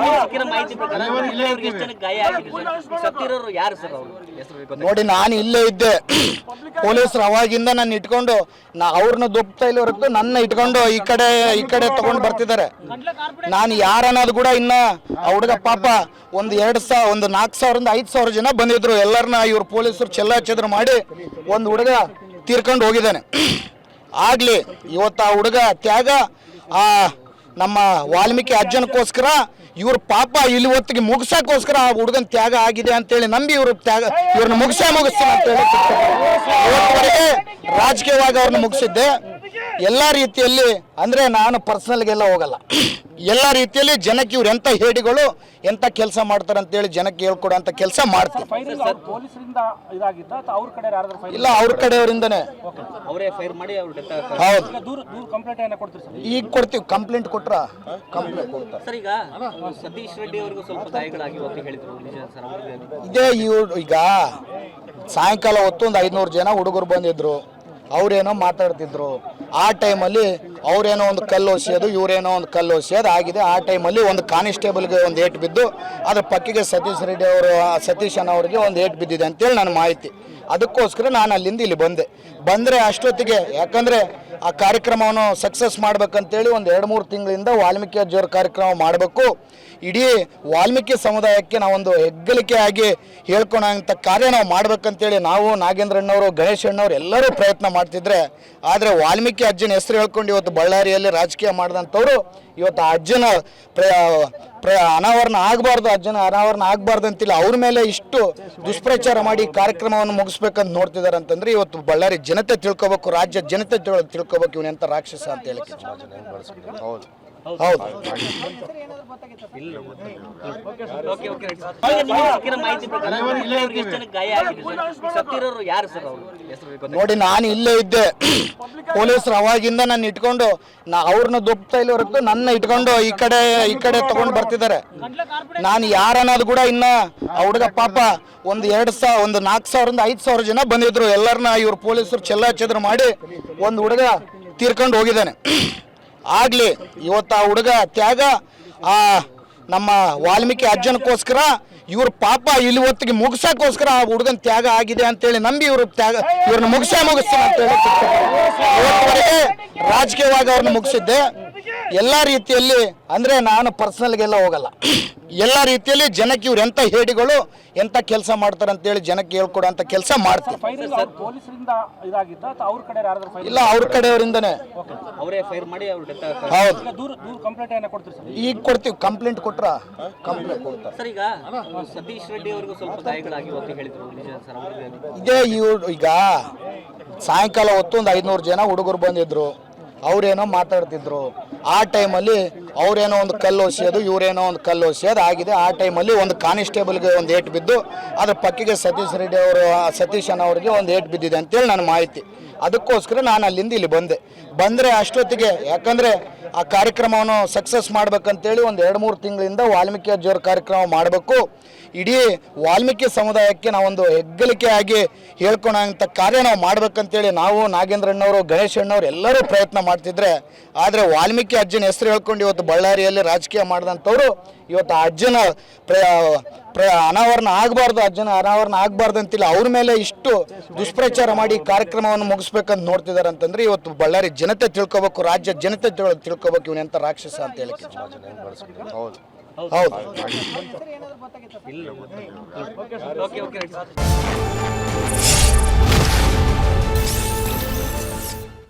ನಿಮಗೆ ಸಿಕ್ಕಿರೋ ಮಾಹಿತಿ ಪ್ರಕಾರ ಇಲ್ಲೇ ಅವ್ರಿಗೆ ಎಷ್ಟು ಜನಕ್ಕೆ ಗಾಯ ಆಗಿದೆ ಸರ್ ಸತ್ತಿರೋರು ಯಾರು ಸರ್ ಅವರು? ಹೆಸರು ಗೊತ್ತಾಗ್ತಿಲ್ಲ. ನೋಡಿ ನಾನು ಇಲ್ಲೇ ಇದ್ದೆ. ಪೊಲೀಸರು ಅವಾಗಿಂದ ನನ್ನ ಇಟ್ಕೊಂಡು ನಾ ಅವ್ರನ್ನ ದೊಪ್ಪತಾ ಇಲ್ಲ ಹೊರತು ನನ್ನ ಇಟ್ಕೊಂಡು ಈ ಕಡೆ ಈ ಕಡೆ ತಗೊಂಡು ಬರ್ತಿದ್ದಾರೆ. ನಾನು ಯಾರನ್ನೋದು ಕೂಡ ಇನ್ನ ಆ ಹುಡುಗ ಪಾಪ ಒಂದು ಎರಡು ಸಾವಿರ ಒಂದು ನಾಲ್ಕು ಸಾವಿರದಿಂದ ಐದು ಸಾವಿರ ಜನ ಬಂದಿದ್ರು. ಎಲ್ಲರನ್ನ ಇವ್ರು ಪೊಲೀಸರು ಚೆಲ್ಲಾಚದ್ರ ಮಾಡಿ ಒಂದು ಹುಡುಗ ತೀರ್ಕೊಂಡು ಹೋಗಿದ್ದಾನೆ. ಆಗ್ಲಿ ಇವತ್ತು ಆ ಹುಡುಗ ತ್ಯಾಗ ಆ ನಮ್ಮ ವಾಲ್ಮೀಕಿ ಅಜ್ಜನಕ್ಕೋಸ್ಕರ ಇವ್ರ ಪಾಪ ಇಲ್ಲಿ ಹೊತ್ತಿಗೆ ಮುಗಿಸೋಕ್ಕೋಸ್ಕರ ಆ ಹುಡುಗನ ತ್ಯಾಗ ಆಗಿದೆ ಅಂತೇಳಿ ನಂಬಿ ಇವ್ರ ತ್ಯಾಗ ಇವ್ರನ್ನ ಮುಗಿಸೇ ಮುಗಿಸ್ತೀನಿ ಅಂತ ಹೇಳಿ ರಾಜಕೀಯವಾಗಿ ಅವ್ರನ್ನ ಮುಗಿಸಿದ್ದೆ. ಎಲ್ಲ ರೀತಿಯಲ್ಲಿ ಅಂದರೆ ನಾನು ಪರ್ಸ್ನಲ್ಗೆಲ್ಲ ಹೋಗಲ್ಲ. ಎಲ್ಲ ರೀತಿಯಲ್ಲಿ ಜನಕ್ಕೆ ಇವ್ರು ಎಂಥ ಹೇಡಿಗಳು ಎಂಥ ಕೆಲಸ ಮಾಡ್ತಾರೆ ಅಂತೇಳಿ ಜನಕ್ಕೆ ಹೇಳ್ಕೊಡೋಂಥ ಕೆಲಸ ಮಾಡ್ತಾರೆ ಇಲ್ಲ ಅವ್ರ ಕಡೆಯವರಿಂದನೇ. ಅವರೇ ಫೈರ್ ಮಾಡಿ ಅವ್ರು ಡೆತ್ ಆಗ್ತಾರೆ. ಹೌದು. ದೂರ ದೂರ ಕಂಪ್ಲೇಂಟ್ ಏನ ಸರ್ ಈಗ ಕೊಡ್ತೀವಿ ಕಂಪ್ಲೇಂಟ್ ಕೊಟ್ರ? ಕಂಪ್ಲೇಂಟ್ ಕೊಡ್ತಾರೆ ಸರ್ ಈಗ ಸತೀಶ್ ರೆಡ್ಡಿ ಅವರಿಗೂ ಸ್ವಲ್ಪ ಗಾಯಗಳಾಗಿ ಹೇಳಿದ್ರು ನಿಜ ಸರ್ ಅವ್ರಿಗೆ ಇದೇ ಇವ್ರು ಈಗ ಸಾಯಂಕಾಲ ಹೊತ್ತು ಒಂದು ಐದುನೂರು ಜನ ಹುಡುಗರು ಬಂದಿದ್ರು. ಅವ್ರೇನೋ ಮಾತಾಡ್ತಿದ್ರು. ಆ ಟೈಮಲ್ಲಿ ಅವ್ರೇನೋ ಒಂದು ಕಲ್ಲು ಒಸೆಯೋದು, ಇವರೇನೋ ಒಂದು ಕಲ್ಲು ಒಸೆಯೋದು ಆಗಿದೆ. ಆ ಟೈಮಲ್ಲಿ ಒಂದು ಕಾನಿಸ್ಟೇಬಲ್ಗೆ ಒಂದು ಏಟ್ ಬಿದ್ದು, ಅದ್ರ ಪಕ್ಕಿಗೆ ಸತೀಶ್ ರೆಡ್ಡಿ ಅವರು ಸತೀಶ್ ಅವರಿಗೆ ಒಂದು ಏಟ್ ಬಿದ್ದಿದೆ ಅಂತೇಳಿ ನನ್ನ ಮಾಹಿತಿ. ಅದಕ್ಕೋಸ್ಕರ ನಾನು ಅಲ್ಲಿಂದ ಇಲ್ಲಿ ಬಂದೆ. ಬಂದರೆ ಅಷ್ಟೊತ್ತಿಗೆ, ಯಾಕಂದರೆ ಆ ಕಾರ್ಯಕ್ರಮವನ್ನು ಸಕ್ಸಸ್ ಮಾಡ್ಬೇಕಂತೇಳಿ ಒಂದು ಎರಡು ಮೂರು ತಿಂಗಳಿಂದ ವಾಲ್ಮೀಕಿ ಅಜ್ಜಿಯವ್ರ ಕಾರ್ಯಕ್ರಮ ಮಾಡಬೇಕು. ಇಡೀ ವಾಲ್ಮೀಕಿ ಸಮುದಾಯಕ್ಕೆ ನಾವೊಂದು ಹೆಗ್ಗಳಿಕೆ ಆಗಿ ಹೇಳ್ಕೊಳಂಥ ಕಾರ್ಯ ನಾವು ಮಾಡ್ಬೇಕಂತೇಳಿ ನಾವು ನಾಗೇಂದ್ರಣ್ಣವರು ಗಣೇಶ್ ಅಣ್ಣವ್ರು ಎಲ್ಲರೂ ಪ್ರಯತ್ನ ಮಾಡ್ತಿದ್ರೆ, ಆದರೆ ವಾಲ್ಮೀಕಿ ಅಜ್ಜನ ಹೆಸರು ಹೇಳ್ಕೊಂಡು ಇವತ್ತು ಬಳ್ಳಾರಿಯಲ್ಲಿ ರಾಜಕೀಯ ಮಾಡಿದಂಥವ್ರು ಇವತ್ತು ಆ ಅಜ್ಜನ ಪ್ರ ಪ್ರ, ಅನಾವರಣ ಆಗಬಾರ್ದು, ಅಜ್ಜನ ಅನಾವರಣ ಆಗಬಾರ್ದು ಅಂತಿಲ್ಲ. ಅವ್ರ ಮೇಲೆ ಇಷ್ಟು ದುಷ್ಪ್ರಚಾರ ಮಾಡಿ ಕಾರ್ಯಕ್ರಮವನ್ನು ಮುಗಿಸ್ಬೇಕಂತ ನೋಡ್ತಿದ್ದಾರೆ ಅಂತಂದ್ರೆ ಇವತ್ತು ಬಳ್ಳಾರಿ ಜನತೆ ತಿಳ್ಕೊಬೇಕು, ರಾಜ್ಯ ಜನತೆ ತಿಳ್- ತಿಳ್ಕೊಬೇಕು ಇವನೆಂತ ರಾಕ್ಷಸ ಅಂತ ಹೇಳಕ್ಕೆ ಹೌದು. ಹೌದು. ಓಕೆ ಓಕೆ ಈಗ ನಿಮಗೆ ಸಿಕ್ಕಿರೋ ಮಾಹಿತಿ ಪ್ರಕಾರ ಇಲ್ಲೇ ಅವ್ರಿಗೆ ಎಷ್ಟು ಗಾಯ ಆಗಿದೆ ಸತ್ತಿರೋರು ಯಾರು ಸರ್ ಅವರು? ನೋಡಿ ನಾನು ಇಲ್ಲೇ ಇದ್ದೆ. ಪೊಲೀಸರು ಅವಾಗಿಂದ ನನ್ನ ಇಟ್ಕೊಂಡು ನಾ ಅವ್ರನ್ನ ದೊಪ್ಪತಾ ಇಲ್ಲ ಹೊರತು ನನ್ನ ಇಟ್ಕೊಂಡು ಈ ಕಡೆ ಈ ಕಡೆ ತಗೊಂಡು ಬರ್ತಿದ್ದಾರೆ. ನಾನು ಯಾರನ್ನೋದು ಕೂಡ ಇನ್ನ ಆ ಹುಡುಗ ಪಾಪ ಒಂದು ಎರಡು ಸಾವಿರ ಒಂದು ನಾಲ್ಕು ಸಾವಿರದಿಂದ ಐದು ಸಾವಿರ ಜನ ಬಂದಿದ್ರು. ಎಲ್ಲರನ್ನ ಇವ್ರು ಪೊಲೀಸರು ಚೆಲ್ಲಾಚದ್ರ ಮಾಡಿ ಒಂದು ಹುಡುಗ ತೀರ್ಕೊಂಡು ಹೋಗಿದ್ದಾನೆ. ಆಗ್ಲಿ, ಇವತ್ತು ಆ ಹುಡುಗ ತ್ಯಾಗ, ಆ ನಮ್ಮ ವಾಲ್ಮೀಕಿ ಅಜ್ಜನಕ್ಕೋಸ್ಕರ ಇವ್ರ ಪಾಪ ಇಲ್ಲಿ ಹೊತ್ತಿಗೆ ಮುಗಿಸೋಕ್ಕೋಸ್ಕರ ಆ ಹುಡುಗನ ತ್ಯಾಗ ಆಗಿದೆ ಅಂತೇಳಿ ನಂಬಿ ಇವ್ರ ತ್ಯಾಗ ಇವ್ರನ್ನ ಮುಗಿಸೇ ಮುಗಿಸ್ತೀನಿ ಅಂತ ಹೇಳಿ ರಾಜಕೀಯವಾಗಿ ಅವ್ರನ್ನ ಮುಗಿಸಿದ್ದೆ. ಎಲ್ಲ ರೀತಿಯಲ್ಲಿ, ಅಂದರೆ ನಾನು ಪರ್ಸ್ನಲ್ಗೆಲ್ಲ ಹೋಗಲ್ಲ. ಎಲ್ಲ ರೀತಿಯಲ್ಲಿ ಜನಕ್ಕೆ ಇವ್ರು ಎಂಥ ಹೇಡಿಗಳು ಎಂಥ ಕೆಲಸ ಮಾಡ್ತಾರೆ ಅಂತೇಳಿ ಜನಕ್ಕೆ ಹೇಳ್ಕೊಡೋಂಥ ಕೆಲಸ ಮಾಡ್ತಾರೆ ಇಲ್ಲ ಅವ್ರ ಕಡೆಯವರಿಂದನೇ ಅವರೇ ಫೈರ್ ಮಾಡಿ ಅವ್ರು ಡೆತ್ ಆಗ್ತಾರೆ. ಹೌದು. ದೂರ ದೂರ ಕಂಪ್ಲೇಂಟ್ ಏನ ಕೊಡ್ತೀರಿ ಸರ್ ಈಗ ಕೊಡ್ತೀವಿ ಕಂಪ್ಲೇಂಟ್ ಕೊಟ್ರ? ಕಂಪ್ಲೇಂಟ್ ಕೊಡ್ತಾರೆ. ಸರ್ ಈಗ ಸತೀಶ್ ರೆಡ್ಡಿ ಅವರಿಗೂ ಸ್ವಲ್ಪ ಗಾಯಗಳಾಗಿ ಹೇಳಿದ್ರು ನಿಜ ಸರ್ ಅವ್ರಿಗೆ. ಇದೇ ಇವ್ರು ಈಗ ಸಾಯಂಕಾಲ ಹೊತ್ತು ಒಂದು ಐದುನೂರು ಜನ ಹುಡುಗರು ಬಂದಿದ್ರು. ಅವ್ರೇನೋ ಮಾತಾಡ್ತಿದ್ರು. ಆ ಟೈಮಲ್ಲಿ ಅವರೇನೋ ಒಂದು ಕಲ್ಲು ಒಸೆಯೋದು, ಇವರೇನೋ ಒಂದು ಕಲ್ಲು ಒಸೆಯೋದು ಆಗಿದೆ. ಆ ಟೈಮಲ್ಲಿ ಒಂದು ಕಾನಿಸ್ಟೇಬಲ್ಗೆ ಒಂದು ಏಟ್ ಬಿದ್ದು, ಅದ್ರ ಪಕ್ಕಿಗೆ ಸತೀಶ್ ರೆಡ್ಡಿ ಅವರು ಸತೀಶ್ ಅವರಿಗೆ ಒಂದು ಏಟ್ ಬಿದ್ದಿದೆ ಅಂತೇಳಿ ನನ್ನ ಮಾಹಿತಿ. ಅದಕ್ಕೋಸ್ಕರ ನಾನು ಅಲ್ಲಿಂದ ಇಲ್ಲಿ ಬಂದೆ. ಬಂದರೆ ಅಷ್ಟೊತ್ತಿಗೆ, ಯಾಕಂದರೆ ಆ ಕಾರ್ಯಕ್ರಮವನ್ನು ಸಕ್ಸಸ್ ಮಾಡ್ಬೇಕಂತೇಳಿ ಒಂದು ಎರಡು ಮೂರು ತಿಂಗಳಿಂದ ವಾಲ್ಮೀಕಿ ಅಜ್ಜಿಯವ್ರ ಕಾರ್ಯಕ್ರಮ ಮಾಡಬೇಕು. ಇಡೀ ವಾಲ್ಮೀಕಿ ಸಮುದಾಯಕ್ಕೆ ನಾವೊಂದು ಹೆಗ್ಗಳಿಕೆ ಆಗಿ ಹೇಳ್ಕೊಳಂಥ ಕಾರ್ಯ ನಾವು ಮಾಡ್ಬೇಕಂತೇಳಿ ನಾವು ನಾಗೇಂದ್ರಣ್ಣವರು ಗಣೇಶ್ ಅಣ್ಣವ್ರು ಎಲ್ಲರೂ ಪ್ರಯತ್ನ ಮಾಡ್ತಿದ್ರೆ, ಆದರೆ ವಾಲ್ಮೀಕಿ ಅಜ್ಜನ ಹೆಸರು ಹೇಳ್ಕೊಂಡು ಇವತ್ತು ಬಳ್ಳಾರಿಯಲ್ಲಿ ರಾಜಕೀಯ ಮಾಡಿದಂಥವ್ರು ಇವತ್ತು ಆ ಅಜ್ಜನ ಪ್ರ ಪ್ರ ಅನಾವರಣ ಆಗಬಾರ್ದು, ಅಜ್ಜನ ಅನಾವರಣ ಆಗಬಾರ್ದು ಅಂತಿಲ್ಲ. ಅವ್ರ ಮೇಲೆ ಇಷ್ಟು ದುಷ್ಪ್ರಚಾರ ಮಾಡಿ ಕಾರ್ಯಕ್ರಮವನ್ನು ಮುಗಿಸ್ಬೇಕಂತ ನೋಡ್ತಿದ್ದಾರೆ ಅಂತಂದ್ರೆ ಇವತ್ತು ಬಳ್ಳಾರಿ ಜನತೆ ತಿಳ್ಕೊಬೇಕು, ರಾಜ್ಯ ಜನತೆ ತಿಳ್- ತಿಳ್ಕೊಬೇಕು ಇವನೆಂತ ರಾಕ್ಷಸ ಅಂತ ಹೇಳಕ್ಕೆ ಹೌದು. ಹೌದು.